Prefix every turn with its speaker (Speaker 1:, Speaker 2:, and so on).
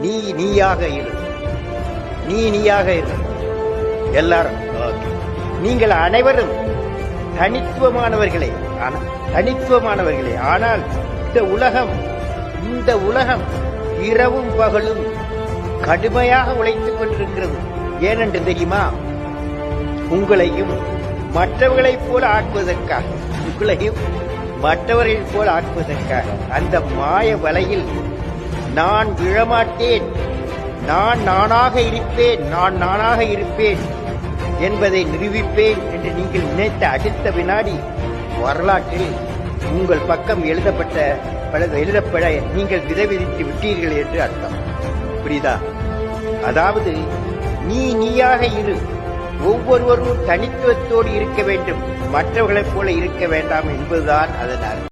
Speaker 1: நீ நீயாக இரு. நீ நீயாக இரு. எல்லாரும் நீங்கள் அனைவரும் தனித்துவமானவர்களே. தனித்துவமானவர்களே. ஆனால் இந்த உலகம் இந்த உலகம் இரவும் பகலும் கடுமையாக உழைத்துக் கொண்டிருக்கிறது. ஏனென்று தெரியுமா? உங்களையும் மற்றவர்களைப் போல ஆக்குவதற்காக உங்களையும் மற்றவர்களைப் போல ஆக்குவதற்காக அந்த மாய வலையில் நான் விழமாட்டேன் நான் நானாக இருப்பேன். நான் நானாக இருப்பேன் என்பதை நிரூபிப்பேன் என்று நீங்கள் நினைத்த அடுத்த வினாடி வரலாற்றில் உங்கள் பக்கம் எழுதப்பட்ட பல எழுதப்பட நீங்கள் விதை விதித்து விட்டீர்கள் என்று அர்த்தம். புரியுதா? அதாவது நீ நீயாக இரு. ஒவ்வொருவரும் தனித்துவத்தோடு இருக்க வேண்டும். மற்றவர்களைப் போல இருக்க வேண்டாம் என்பதுதான் அதன் அர்த்தம்.